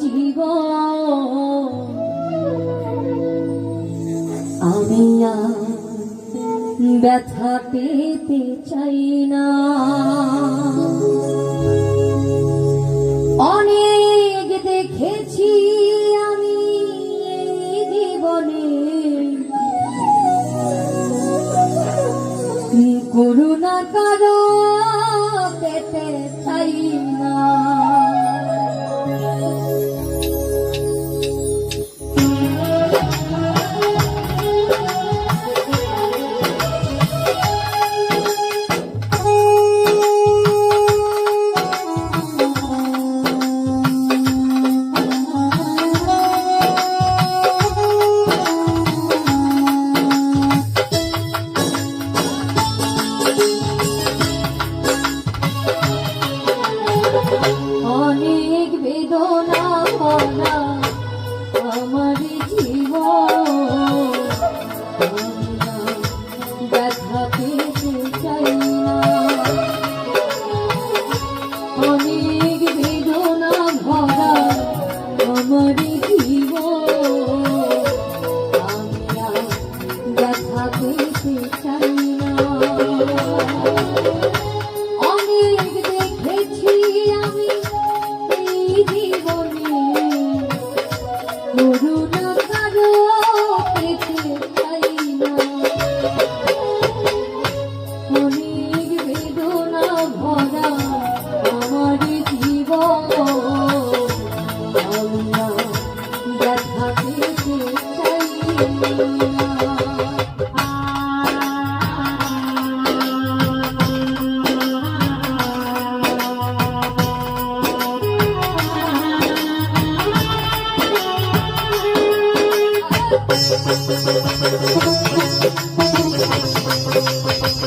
জীব আমি ব্যথা পেতে চাই না। অনেক দেখেছি আমি জীবনে। করুণা কারও পেতে চাই না। 最强的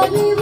Hallelujah.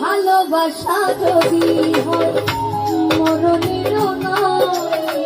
ভালোবাসা যদি হয় মরণের নয়।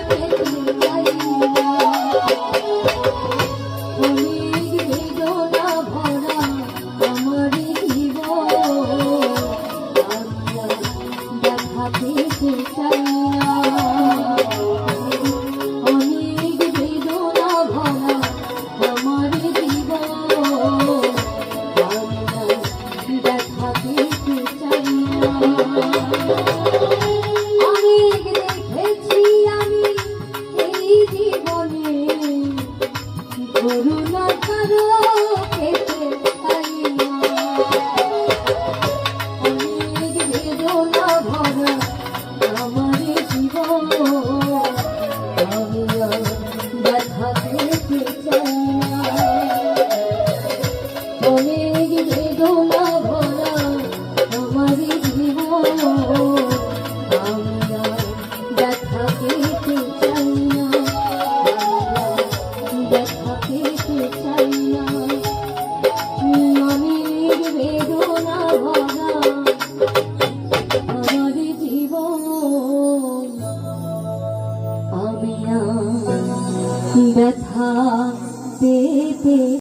করুণা করো